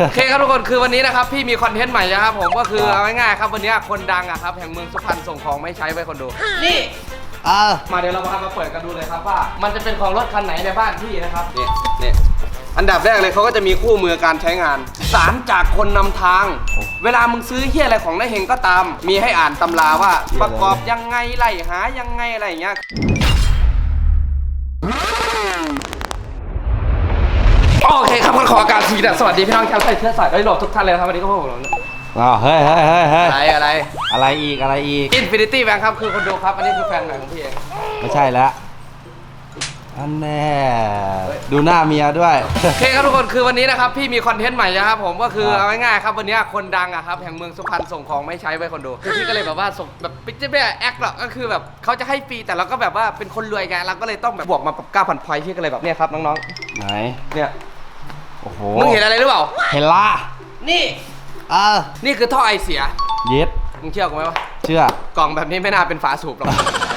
โอเคครับทุกคนคือวันนี้นะครับพี่มีคอนเทนต์ใหม่นะครับผมก็คือเอาง่ายๆครับวันนี้คนดังอะครับแห่งเมืองสุพรรณส่งของไม่ใช้ไว้คนดูนี่อ่ามาเดี๋ยวเรามามาเปิดกันดูเลยครับว่า มันจะเป็นของรถคันไหนในบ้านพี่นะครับนี่นี่อันดับแรกเลยเขาก็จะมีคู่มือการใช้งาน สารจากคนนำทาง เวลามึงซื้อเฮียอะไรของนายเฮงก็ตาม มีให้อ่านตำราว่าประกอบยังไงไล่หายังไงอะไรอย่างเงี้ย โอเคครับขอการทีนะสวัสดีพี่น้องชาวไทยเชื้อสายไอ้ยหลบทุกท่านเลยนะครับวันนี้ก็พวกผมอ๋อเฮ้ยเฮ้ยเฮ้ยเฮ้ยอะไรอะไรอะไรอีกอะไรอีก Infinity Bank ครับคือคนดูครับอันนี้คือแฟนใหม่ของพี่เองไม่ใช่แล้วอันแน่ดูหน้าเมียด้วยโอเคครับทุกคนคือวันนี้นะครับพี่มีคอนเทนต์ใหม่นะครับผมก็คือครับเอาง่ายๆครับวันนี้คนดังอะครับแห่งเมืองสุพรรณส่งของไม่ใช้ไว้คนดูคือพี่ก็เลยแบบว่าส่งแบบไม่ใช่แบบแอคหรอกก็คือแบบเขาจะให้ฟรีแต่เราก็แบบว่าเป็นคนรวยไงเราก็เลยต้องแบบบวกมาเก้าพันพอยต์พี่ก็เลยแบบเนี่ยครับน้องไหนๆเนี่ย โอ้โหมึงเห็นอะไรหรือเปล่า เห็นละนี่อ่านี่คือท่อไอเสีย เย็ดมึงเชื่อกูไหมวะ เชื่อ กล่องแบบนี้ไม่น่าเป็นฝาสูบหรอก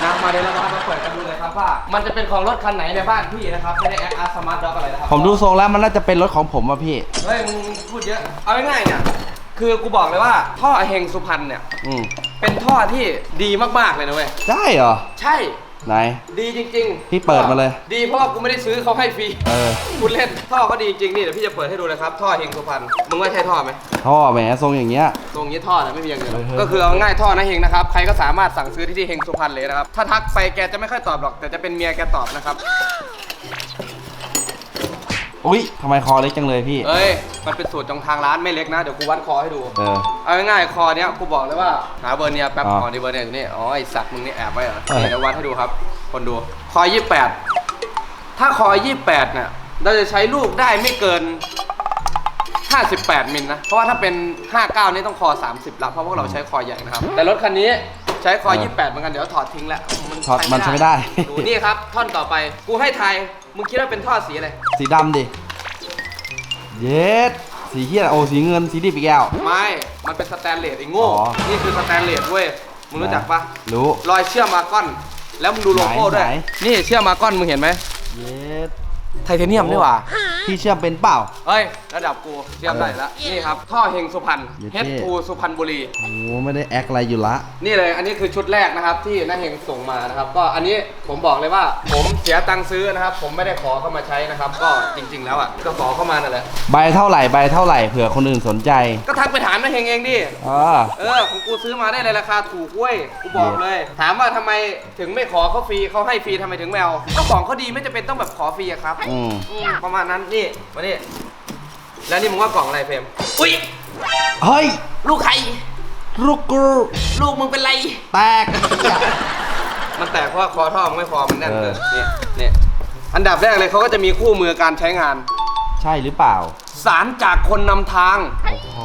นะมาเดี๋ยวเรามาเปิดกันดูเลยครับว่า มันจะเป็นของรถคันไหนในบ้านพี่นะครับไม่ได้แอคอาร์สมาร์ทด็อกอะไรนะครับผมดูทรงแล้วมันน่าจะเป็นรถของผมอะพี่ เฮ้ยมึงพูดเยอะ เอาง่ายๆเนี่ย คือกูบอกเลยว่าท่อเฮงสุพรรณเนี่ย อืมเป็นท่อที่ดีมากๆเลยนะเว้ย ได้เหรอ ใช่ ไหน ดีจริงๆพี่เปิดมาเลย ดีเพราะว่ากูไม่ได้ซื้อเขาให้ฟรีเออคุณเล่นท่อก็ดีจริงนี่เดี๋ยวพี่จะเปิดให้ดูเลยครับ ท่อเฮงสุพรรณมึงว่าใช่ท่อไหมท่อแหมทรงอย่างเงี้ย ตรงนี้ท่อนะไม่มีอย่างอื่นหรอกเฮ้ยก็คือเอาง่ายท่อนะเฮงนะครับใครก็สามารถสั่งซื้อที่ที่เฮงสุพรรณเลยนะครับถ้าทักไปแกจะไม่ค่อยตอบหรอก แต่จะเป็นเมียแกตอบนะครับ อุ้ยทำไมคอเล็กจังเลยพี่ เอ้ย มันเป็นสูตรของทางร้านไม่เล็กนะ เดี๋ยวกูวัดคอให้ดู เออ เอาง่ายๆคอเนี้ยกูบอกเลยว่าหาเบอร์เนียแป๊บอ๋อคอนี่เบอร์เนียอยู่นี่ อ๋อไอสัตว์มึงนี่แอบไว้เหรอเออ นี่เดี๋ยววัดให้ดูครับ คนดู คอ 28 ถ้าคอ 28เนี่ยเราจะใช้ลูกได้ไม่เกิน 58 มิลนะ เพราะว่าถ้าเป็น 59 นี่ต้องคอ 30ละเพราะพวกเราใช้คอใหญ่นะครับ แต่รถคันนี้ใช้คอ 28 เหมือนกัน เดี๋ยวถอดทิ้งแล้วถอดมันใช้ไม่ได้ ดูนี่ครับ ท่อนต่อไป กูให้ทาย มึงคิดว่าเป็นท่อสีอะไร สีดำดิ เย็ด สีเฮียโอ้สีเงินสีดิบอีกแล้ว ไม่ มันเป็นสแตนเลสไอ้โง่ อ๋อ นี่คือสแตนเลสเว้ย มึงรู้จักปะรู้ รอยเชื่อมมาก้อน แล้วมึงดูโลโก้ด้วย ไหนนี่เชื่อมมาก้อนมึงเห็นไหม เย็ดไทเทเนียมนี่หว่า พี่เชื่อมเป็นเปล่า เฮ้ย ระดับกูเชื่อมได้แล้ว นี่ครับ ท่อเฮงสุพรรณเย็ดเฮเท่ดทูสุพรรณบุรี โอ้ไม่ได้แอคอะไรอยู่ละ นี่เลย อันนี้คือชุดแรกนะครับ ที่น้าเฮงส่งมานะครับ ก็อันนี้ผมบอกเลยว่า ผมเสียตังค์ซื้อนะครับ ผมไม่ได้ขอเข้ามาใช้นะครับ ก็จริง ๆ แล้วอะก็ขอเข้ามานั่นแหละใบเท่าไหร่ใบเท่าไหร่เผื่อคนอื่นสนใจ ก็ทักไปถามน้าเฮงเองดิอ๋อเออของกูซื้อมาได้ในราคาถูกเว้ยกูบอกเลย ถามว่าทำไมถึงไม่ขอเขาฟรีเขาให้ฟรีทำไมถึงไม่เอาก็ของเขาดีไม่จำเป็นต้องแบบขอฟรีอะครับอืมอืมประมาณนั้นนี่มานี่แล้วนี่มึงว่ากล่องอะไรเฟรมอุ้ยเฮ้ย ลูกใครลูกกูลูกมึงเป็นไร แตกมันแตกเพราะว่าคอท่อมึงไม่พอมันแน่นเอเลอยเนี่ยเนี่ยอันดับแรกเลยเขาก็จะมีคู่มือการใช้งาน ใช่หรือเปล่า สารจากคนนำทาง โอ้โห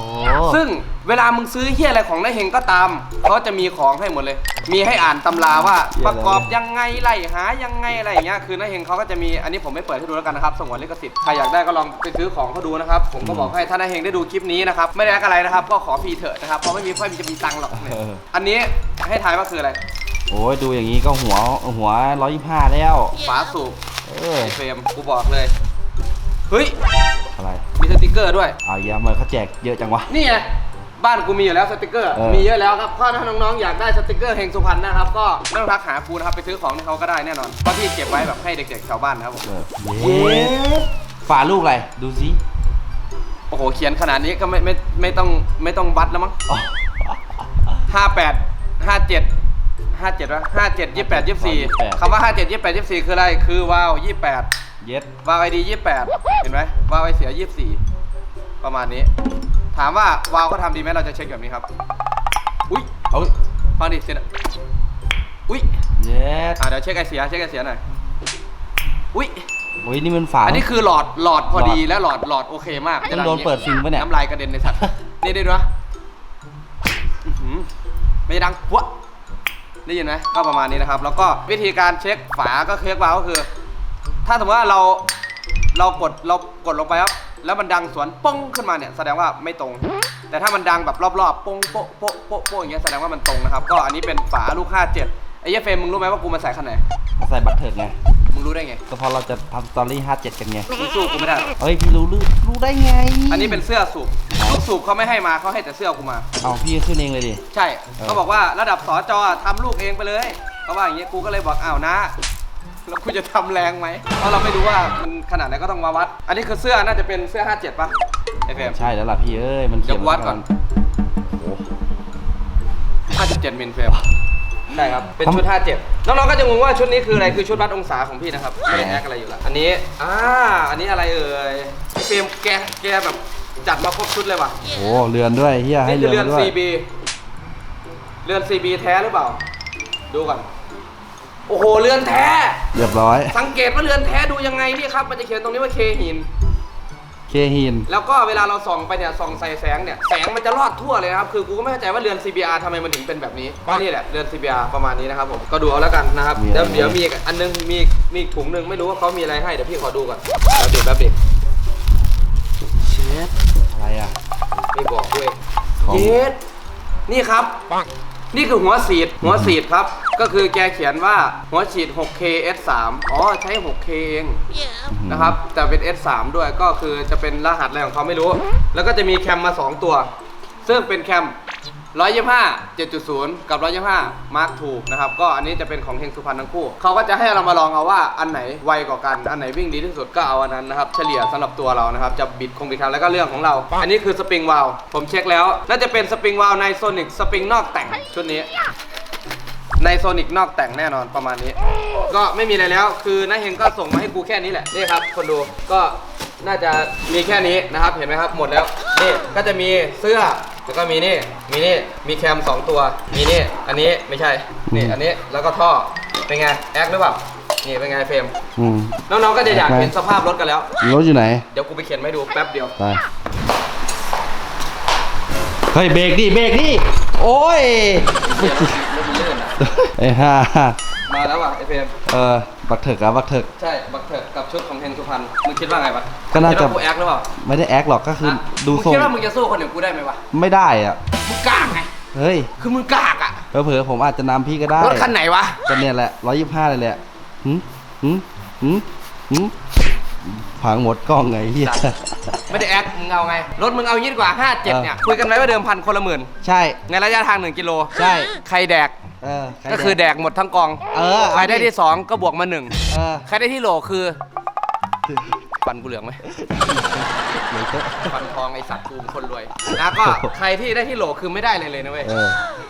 ซึ่ง เวลามึงซื้อเฮียอะไรของนายเฮงก็ตามเขาจะมีของให้หมดเลย มีให้อ่านตำราว่าประกอบยังไงไล่หายังไงอะไรอย่างเงี้ยคือนายเฮงเขาก็จะมีอันนี้ผมไม่เปิดให้ดูแล้วกันนะครับสงวนลิขสิทธิ์ใครอยากได้ก็ลองไปซื้อของเขาดูนะครับผมก็บอกให้ถ้านายเฮงได้ดูคลิปนี้นะครับไม่ได้อะไรนะครับก็ขอฟรีเถอะนะครับเพราะไม่มีค่อยมีจะมีตังค์หรอกเนี่ยเอออันนี้ให้ทายว่าคืออะไร โอ้ยดูอย่างนี้ก็หัวหัวร้อยยี่ห้าแล้วฝาสูบเออไอเฟรมกูบอกเลยเฮ้ยอะไรมีสติกเกอร์ด้วยเอาอย่ามาเขาแจกเยอะจังวะนี่ไง บ้านกูมีอยู่แล้วสติกเกอร์ เออ มีเยอะแล้วครับก็ถ้าน้องๆอยากได้สติกเกอร์เฮงสุพรรณนะครับ ก็ไม่ต้องทักหากูนะครับไปซื้อของที่เขาก็ได้แน่นอนเพราะพี่เก็บไว้แบบให้เด็กๆชาวบ้านนะครับผมเออเย็ดฝาลูกอะไร ดูสิโอ้โหเขียนขนาดนี้ก็ไม่ไม่ไม่ต้องไม่ต้องวัดแล้วมั้งอ๋อห้าแปดห้าเจ็ดห้าเจ็ดวะห้าเจ็ดยี่แปดยี่สี่คำว่าห้าเจ็ดยี่แปดยี่สี่คืออะไรคือวาวยี่แปด เย็ด วาวไอดียี่แปดเห็นไหมวาวไอเสียยี่สี่ประมาณนี้ ถามว่าวาวเขาทำดีไหมเราจะเช็คแบบนี้ครับ อุ้ยเอาฟังดิเสียงอุ้ยเย็ดอะเดี๋ยวเช็คไอเสียเช็คไอเสียหน่อยอุ้ยโอ้ยนี่มันฝา อันนี้คือหลอดหลอดพอดีหลอดและหลอดหลอดโอเคมากต้องโดนเปิดซิงปะเนี่ยน้ำลายกระเด็นในสัตว์นี่ได้ด้วยอื้อหือไม่ดังวะได้ยินไหมก็ประมาณนี้นะครับ แล้วก็วิธีการเช็คฝาก็เช็ควาล์วก็คือ ถ้าสมมติว่าเราเรากดเรากดลงไปครับ แล้วมันดังสวนป้องขึ้นมาเนี่ยแสดงว่าไม่ตรง แต่ถ้ามันดังแบบรอบๆป้งโป๊ะโป๊ะโป๊ะโป๊ะอย่างเงี้ยแสดงว่ามันตรงนะครับ ก็อันนี้เป็นฝาลูก57ไอ้เหี้ยเฟรมมึงรู้ไหมว่ากูมาใส่คันไหนมาใส่บัตรเถิดไงมึงรู้ได้ไงก็เพอเราจะทำสตอรี่57 กันไงมึงสู้กูไม่ได้หรอกเอ้ยพี่รู้รู้รู้ได้ไงอันนี้เป็นเสื้อสูบลูกสูบเขาไม่ให้มาเขาให้แต่เสื้อกูมา เอาพี่ขึ้นเองเลยดิ ใช่เขาบอกว่าระดับสอจอทำลูกเองไปเลยเขาว่าอย่างเงี้ย กูก็เลยบอกอ้าวนะ แล้วกูจะทำแรงไหม เพราะเราไม่รู้ว่ามันขนาดไหนก็ต้องมาวัด อันนี้คือเสื้อน่าจะเป็นเสื้อ 57ป่ะไอเฟรมใช่แล้วล่ะพี่เอ้ย มันเขีเดี๋ยยนววัดก่อน โอ้57มิลเฟรมใช่ครับ เป็นชุด 57 น้องๆก็จะงงว่าชุดนี้คืออะไร คือชุดวัดองศาของพี่นะครับ ไม่ได้แอคอะไรอยู่ละอันนี้ อ่า อันนี้อะไรเอ่ยพี่เฟรมแกแกแบบจัดมาครบชุดเลยว่ะโหเรือนด้วยเฮียให้นี่คือเรืเรืออนนมาด้วย CB เรือน CB แท้หรือเปล่า ดูก่อน โอ้โหเรือนแท้ เรียบร้อย สังเกตว่าเรือนแท้ดูยังไงนี่ครับ มันจะเขียนตรงนี้ว่าเคหิน เคฮิน แล้วก็เวลาเราส่องไปเนี่ยส่องใส่แสงเนี่ยแสงมันจะรอดทั่วเลยนะครับ คือกูก็ไม่เข้าใจว่าเรือน CBR ทำไมมันถึงเป็นแบบนี้ก็นี่แหละเรือน CBR ประมาณนี้นะครับผมก็ดูเอาแล้วกันนะครับมีอะไรเดี๋ยวเดี๋ยวมีอีกอันนึงมีมีอีกถุงหนึ่งไม่รู้ว่าเขามีอะไรให้เดี๋ยวพี่ขอดูก่อนแป๊บเดียวแป๊บเดียวเช็ดอะไรอะ ไม่บอกด้วยของ เย็ดนี่ครับ นี่คือหัวฉีดหัวฉีดครับ ก็คือแกเขียนว่าหัวฉีด 6K S3 อ๋อใช้ 6K เองนะครับแต่เป็น S3 ด้วยก็คือจะเป็นรหัสอะไรของเขาไม่รู้ แล้วก็จะมีแคมมา 2 ตัว ซึ่งเป็นแคม125 7.0 กับ 125 Mark II นะครับ ก็อันนี้จะเป็นของเฮงสุพรรณทั้งคู่ เขาก็จะให้เรามาลองเอาว่าอันไหนไวกว่ากัน อันไหนวิ่งดีที่สุดก็เอาอันนั้นนะครับ เฉลี่ยสำหรับตัวเรานะครับ จะบิดคงบิดคันแล้วก็เรื่องของเรา อันนี้คือสปริงวาลวผมเช็คแล้ว น่าจะเป็นสปริงวาลวในโซนิกสปริงนอกแต่งชุดนี้ ในโซนิกนอกแต่งแน่นอนประมาณนี้ ก็ไม่มีอะไรแล้ว คือน้าเฮงก็ส่งมาให้กูแค่นี้แหละ นี่ครับ คนดู ก็น่าจะมีแค่นี้นะครับ เห็นไหมครับ หมดแล้ว นี่ ก็จะมีเสื้อ แล้วก็มีนี่ มีนี่ มีแคม 2 ตัว มีนี่ อันนี้ไม่ใช่ นี่ อันนี้ แล้วก็ท่อ เป็นไง แอคหรือเปล่า นี่ เป็นไงเฟรม อืมน้องๆ ก็จะอยากแอคไหมเห็นสภาพรถกันแล้ว รถอยู่ไหน เดี๋ยวกูไปเขียนไว้ดูแป๊บเดียว ไปเฮ้ยเบรกดิเบรกดิโอ้ยเขียนรถมัน ลื่นอะไอ้ห่ามาแล้วว่ะไอเฟรมเออบักเถิกอะบักเถิก ใช่บักเถิดกับชุดของเฮงสุพรรณมึงคิดว่าไงปะก็น่าจะ คิดว่ากูแอคหรือเปล่าไม่ได้แอคหรอกก็คือฮะดูมึงทรงคิดว่ามึงจะสู้คนอย่างกูได้ไหมวะไม่ได้อะ มึงกากไงเฮ้ยคือมึงกากอะเผลอๆผมอาจจะนำพี่ก็ได้รถคันไหนวะก็เนี่ยแหละร้อยยี่ห้าเลยแหละหืมหืมหืมหืมพังหมดกล้องไงเฮีย ไม่ได้แอคมึงเอาไง รถมึงเอายี่ดีกว่า 57 เนี่ย คุยกันไว้ว่าเดิมพันคนละหมื่น ใช่ ในระยะทาง 1 กิโลใช่ ใครแดก เออใรก็คือแดกหมดทั้งกอง เออใครได้เอาดิที่ 2 ก็บวกมา 1 เออใครได้ที่โหลคือฟันกูเหลืองไหมเดี๋ยวก็ฟันทองไอสัตว์กูเป็นคนรวยนะก็ใครที่ได้ที่โหลคือไม่ได้เลยเลยนะเว้ย เออ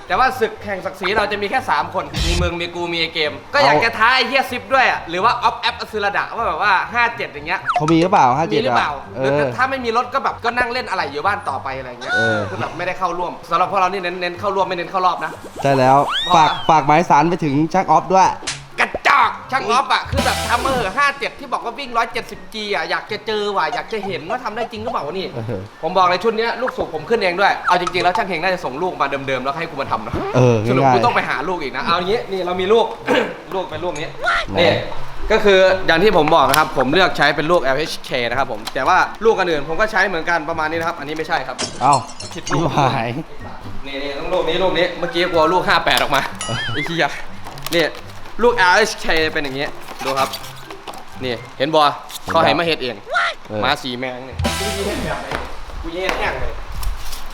แต่ว่าศึกแข่งศักดิ์ศรีเราจะมีแค่ 3 คน มีมึง มีกู มีไอเกม ก็อยากจะท้าไอเฮียซิปด้วยอะ หรือว่าออฟแอปอสุรดะว่าแบบว่า 57 อย่างเงี้ย เขามีหรือเปล่าห้ามีเจ็ดหรือเปล่าเอหรืออถ้าไม่มีรถก็แบบก็นั่งเล่นอะไรอยู่บ้านต่อไปอะไรเงี้ยเออคือแบบไม่ได้เข้าร่วมสำหรับพวกเรานี่เน้นเน้นเข้าร่วมไม่เน้นเข้ารอบนะใช่แล้วเพราะฝากว่าฝากหมายสารไปถึงช่างออฟด้วยกระจอก ช่างออฟอะคือแบบทำมาเหอะ57ที่บอกว่าวิ่ง 170G อะอยากจะเจอว่ะอยากจะเห็นว่าทำได้จริงหรือเปล่าวะนี่เออผมบอกเลยชุดเนี้ยลูกสูบผมขึ้นเองด้วย เอาจริงๆแล้วช่างเฮงน่าจะส่งลูกมาเดิมๆแล้วให้กูมาทำนะเออสรุปง่ายกูต้องไปหาลูกอีกนะ เอาอย่างนี้นี่เรามีลูก ลูกเป็นลูกนี้ไหนนี่ก็คืออย่างที่ผมบอกนะครับผมเลือกใช้เป็นลูก LHK นะครับผมแต่ว่าลูกอันอื่นผมก็ใช้เหมือนกันประมาณนี้นะครับอันนี้ไม่ใช่ครับ เอ้าผิดลูลูกกหาย นี่นี่ต้องลูกนี้ลูกนี้เมื่อกี้กูเอาลูก 58 ออกมา ไอ้เหี้ยนี่ ลูก LHK เป็นอย่างนี้ดูครับ นี่เห็นบอเขาให้มาเฮ็ดเองเออมาสีแมงเนี่ยกูยีเฮ็ดแบบไหนกูยีเฮ็ดแห้งเลย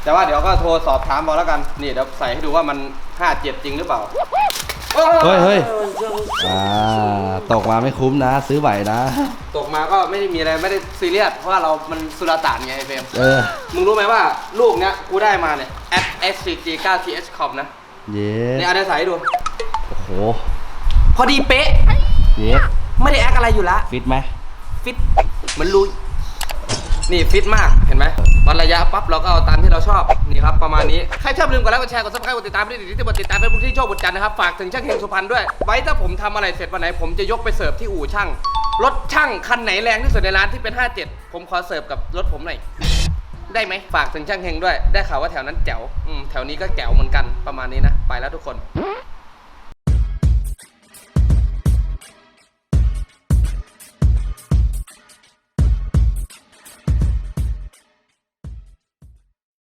แต่ว่าเดี๋ยวก็โทรสอบถามบอแล้วกัน นี่เดี๋ยวใส่ให้ดูว่ามัน57จริงหรือเปล่าเฮ้ยเฮ้ย อ่าตกมาไม่คุ้มนะ ซื้อไหวนะ ตกมาก็ไม่ได้มีอะไรไม่ได้ซีเรียสเพราะว่าเรามันสุลต่านไงไอ้เฟรม เออ มึงรู้ไหมว่าลูกเนี้ยกูได้มาเนี่ย at scg 9 th com นะเย้นี่เอาได้ใส่ให้ดู โอ้โห พอดีเป๊ะ เย้ไม่ได้แอคอะไรอยู่ละฟิตไหมฟิตเหมันลุยนี่ฟิตมากเห็นไหมวัดระยะปั๊บเราก็เอาตามที่เราชอบนี่ครับประมาณนี้ใครชอบลืมกดไลค์กดแชร์กดซับสไครต์กดติดตามไม่ได้ติดที่กดติดตามเป็นบุญที่โชคบุญจันทร์นะครับฝากถึงช่างเฮงสุพรรณด้วย ไว้ถ้าผมทำอะไรเสร็จวันไหนผมจะยกไปเสิร์ฟที่อู่ช่างรถช่างคันไหนแรงที่สุดในร้านที่เป็น 57 ผมขอเสิร์ฟกับรถผมหน่อยได้ไหมฝากถึงช่างเฮงด้วย ได้ข่าวว่าแถวนั้นแจ๋วอืมแถวนี้ก็แจ๋วเหมือนกันประมาณนี้นะไปแล้วทุกคนบ